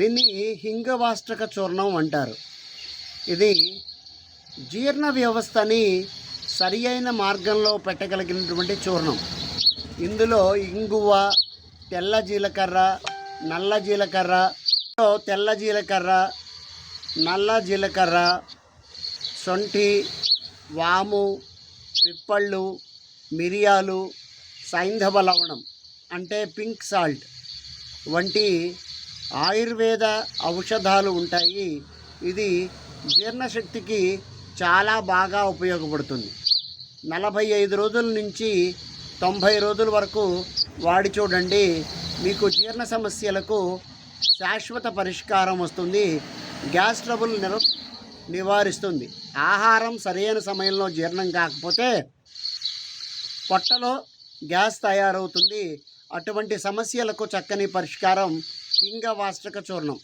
దీన్ని హింగవాష్టక చూర్ణం అంటారు. ఇది జీర్ణ వ్యవస్థని సరి అయిన మార్గంలో పెట్టగలిగినటువంటి చూర్ణం. ఇందులో ఇంగువ తెల్ల జీలకర్ర నల్ల జీలకర్ర తెల్ల జీలకర్ర నల్ల జీలకర్ర సొంటి వాము పిప్పళ్ళు మిరియాలు సైంధవ లవణం అంటే పింక్ సాల్ట్ వంటి ఆయుర్వేద ఔషధాలు ఉంటాయి. ఇది జీర్ణశక్తికి చాలా బాగా ఉపయోగపడుతుంది. నలభై ఐదు రోజుల నుంచి తొంభై రోజుల వరకు వాడి చూడండి. మీకు జీర్ణ సమస్యలకు శాశ్వత పరిష్కారం వస్తుంది. గ్యాస్ ట్రబుల్ నిర నివారిస్తుంది. ఆహారం సరైన సమయంలో జీర్ణం కాకపోతే పొట్టలో గ్యాస్ తయారవుతుంది. అటువంటి సమస్యలకు చక్కని పరిష్కారం హింగవాష్టక చూర్ణం.